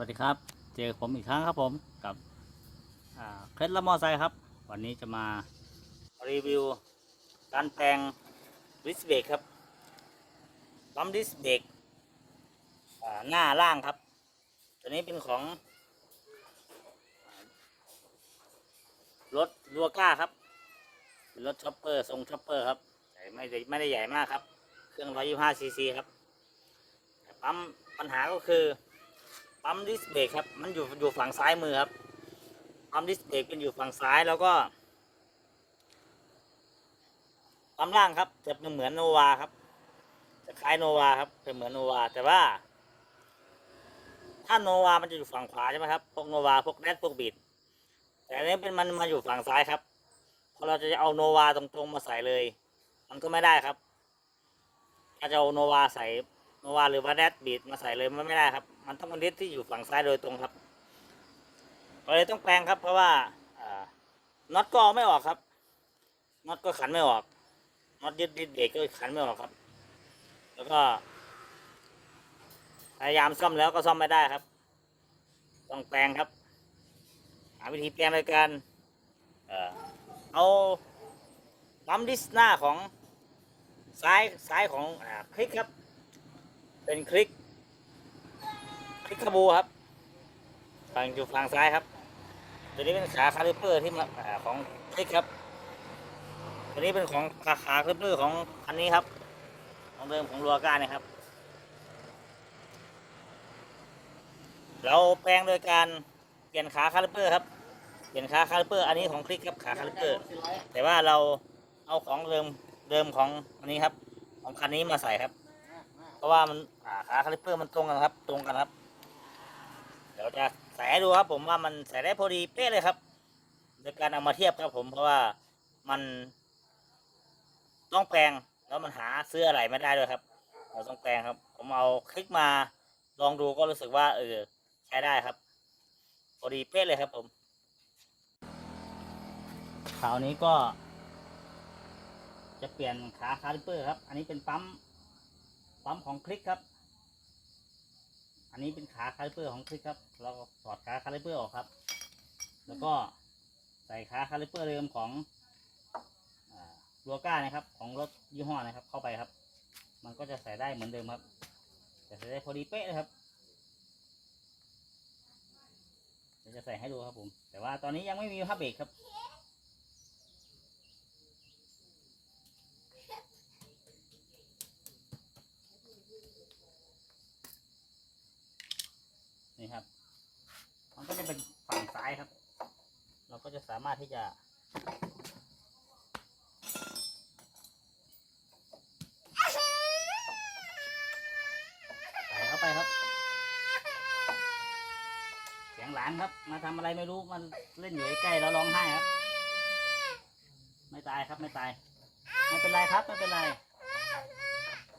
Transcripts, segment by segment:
วัสดีครับ เจอผมอีกครั้งครับผมกับเคล็ดละมอไซค์ครับ วันนี้จะมารีวิวการแปลงดิสเบรกครับปั๊มดิสเบรกหน้าล่างครับ ตัวนี้เป็นของรถลัวก้าครับเป็นรถช็อปเปอร์ทรงช็อปเปอร์ครับแต่ไม่ได้ไม่ได้ใหญ่มากครับ เครื่อง 125ซีซีครับปั๊มปัญหาก็คือ ปั๊มดิสเบรกครับ มันอยู่อยู่ฝั่งซ้ายมือครับปั๊มดิสเบรกเป็นอยู่ฝั่งซ้ายแล้วก็ปั๊มล่างครับจะเป็นเหมือนโนวาครับ จะคล้ายโนวาครับเป็นเหมือนโนวาแต่ว่า ถ้าโนวามันจะอยู่ฝั่งขวาใช่ไหมครับพวกโนวาพวกแรดพวกบีดแต่อันนี้เป็นมันมาอยู่ฝั่งซ้ายครับพอเราจะเอาโนวาตรงๆมาใส่เลย มันก็ไม่ได้ครับถ้าจะเอาโนวาใส่ โนวาหรือว่าแดดบีดมาใส่เลยมันไม่ได้ครับ มันต้องเป็นดิสที่อยู่ฝั่งซ้ายโดยตรงครับก็เลยต้องแปลงครับ เพราะว่าน็อตก็ไม่ออกครับน็อตก็ขันไม่ออกน็อตยึดดิสเบรกก็ขันไม่ออกครับ แล้วก็พยายามซ่อมแล้วก็ซ่อมไม่ได้ครับ ต้องแปลงครับหาวิธีแปลงโดยการเอาปั๊มดิสหน้าของซ้ายซ้ายของอคลิกครับ เป็นคลิก คลิกคาบูครับฝั่งอยู่ฝั่งซ้ายครับตัวนี้เป็นขาคาลิเปอร์ที่มาของคลิกครับตัวนี้เป็นของขาคาลิเปอร์ของคันนี้ครับ ของเดิมของลัวก้านี่ยครับ เราแปลงโดยการเปลี่ยนขาคาลิเปอร์ครับเปลี่ยนขาคาลิเปอร์ อันนี้ของคลิกครับขาคาลิเปอร์ แต่ว่าเราเอาของเดิมเดิมของอันนี้ครับ ของคันนี้มาใส่ครับ เพราะว่ามันอ่าขาคาลิปเปอร์มันตรงกันครับ ตรงกันครับ เดี๋ยวจะใส่ดูครับ ผมว่ามันใส่ได้พอดีเป๊ะเลยครับโดยการเอามาเทียบครับผมเพราะว่ามันต้องแปลงแล้วมันหาซื้ออะไรไม่ได้ด้วยครับ เราต้องแปลงครับ ผมเอาคลิกมาลองดูก็รู้สึกว่า เออ ใช้ได้ครับพอดีเป๊ะเลยครับผมคราวนี้ก็ จะเปลี่ยนขาคาลิปเปอร์ครับ อันนี้เป็นปั๊ม ปั๊มของคลิกครับ อันนี้เป็นขาคาลิเปอร์ของคลิกครับ เราก็ถอดขาคาลิเปอร์ออกครับ แล้วก็ใส่ขาคาลิเปอร์เดิมของลัวก้านะครับ ของรถยี่ห้อนะครับ เข้าไปครับ มันก็จะใส่ได้เหมือนเดิมครับจะใส่ได้พอดีเป๊ะเลยครับเดี๋ยวจะใส่ให้ดูครับผม แต่ว่าตอนนี้ยังไม่มีผ้าเบรกครับ นี่ครับ มันก็จะเป็นฝั่งซ้ายครับ เรามารถที่จะใส่เข้าไปครับเสียงหลานครับ มาทำอะไรไม่รู้มันเล่นอยู่ใกล้แล้วร้องไห้ครับ ไม่ตายครับไม่ตาย ไม่เป็นไรครับไม่เป็นไร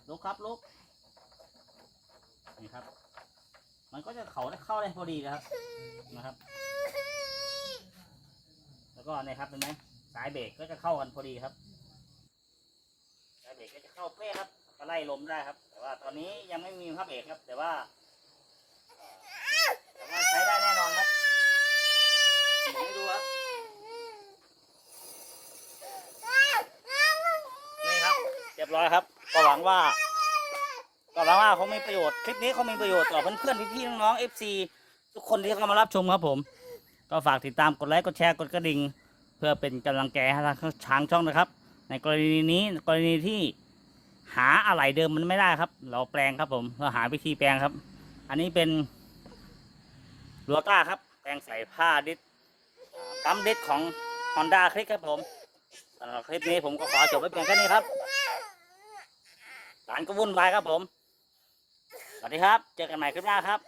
ลุกครับลุกนี่ครับ มันก็จะเขาได้เข้าได้พอดีนะครับนะครับ ก็เนี่ยครับเห็นไหมสายเบรกก็จะเข้ากันพอดีครับ สายเบรกก็จะเข้าเป๊ะครับก็ไล่ลมได้ครับ แต่ว่าตอนนี้ยังไม่มีพับเบรกครับ แต่ว่าแต่ว่าใช้ได้แน่นอนครับดูให้ดูครับนี่ครับเรียบร้อยครับ ก็หวังว่าก็หวังว่าคงมีประโยชน์คลิปนี้คงมีประโยชน์ต่อเพื่อนๆพี่ๆน้องๆ FC ทุกคนที่เข้ามารับชมครับผม ก็ฝากติดตามกดไลค์กดแชร์กดกระดิ่ง เพื่อเป็นกำลังใจให้ทางช้างช่องนะครับ ในกรณีนี้กรณีที่หาอะไหล่เดิมมันไม่ได้ครับ เราแปลงครับผมเราหาวิธีแปลงครับ อันนี้เป็นลัวก้าครับ แปลงใส่ผ้าดิสปั๊มดิสของ Honda คลิกครับผมสำหรับคลิปนี้ผมก็ขอจบไว้เพียงแค่นี้ครับหลานก็วุ่นวายครับผม สวัสดีครับ เจอกันใหม่คลิปหน้าครับ